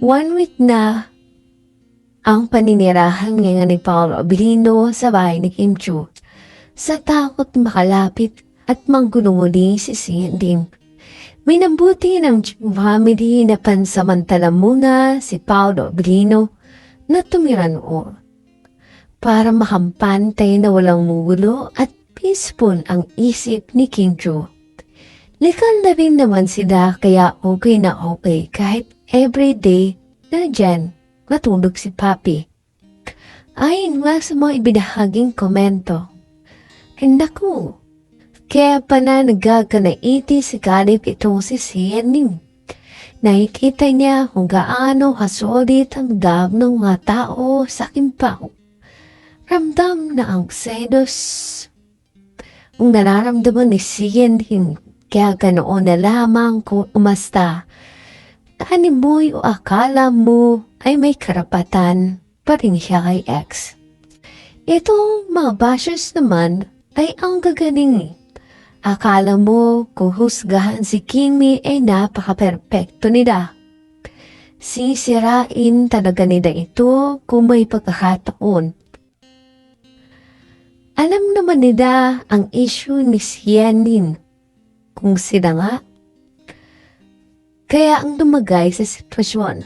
One week na ang paninirahan ngayon ni Paolo Abilino sa bahay ni Kim Chu sa takot makalapit at manggulong-uli si Cindy. Minabuti ng family na pansamantala muna si Paolo Abilino na tumira noon para makampantay na walang mugulo at peaceful ang isip ni King Chu. Likal na rin naman sila kaya okay na okay kahit everyday na dyan natulog si Papi. Ayon nga sa mga ibinahaging komento. Ay naku, kaya pa na nagkakanaiti si Kalip itong si Sianing. Nakikita niya kung gaano kasolid ang dam ng mga tao sa kimpaw. Ramdam na ang sedos. Kung nararamdaman ni Sianing, kaya ganoon na lamang kung umasta. Ani mo'y o akala mo ay may karapatan pa rin siya kay ex. Itong mga bashers naman ay ang gagaling. Akala mo kung husgahan si Kimi ay napaka-perpekto nila. Sisirain talaga nila ito kung may pagkakataon. Alam naman nila ang issue ni Sianin kung sila nga kaya ang lumagay sa sitwasyon,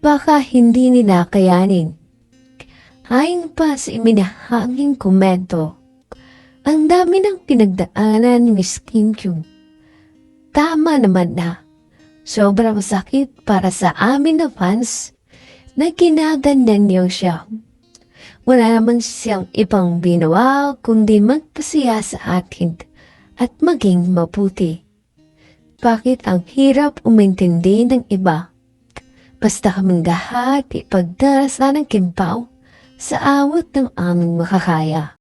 baka hindi nila kayanin. Ayon pa sa iminahanging komento, ang dami ng pinagdaanan ni Kim Kyung. Tama naman na, sobrang sakit para sa amin na fans na ginaganyan niyo siya. Wala naman siyang ibang binawa kundi magpasaya sa atin at maging mabuti bakit ang hirap umintindi ng iba. Basta kaming lahat ipagdarasa ng kimpaw sa awat ng aming makakaya.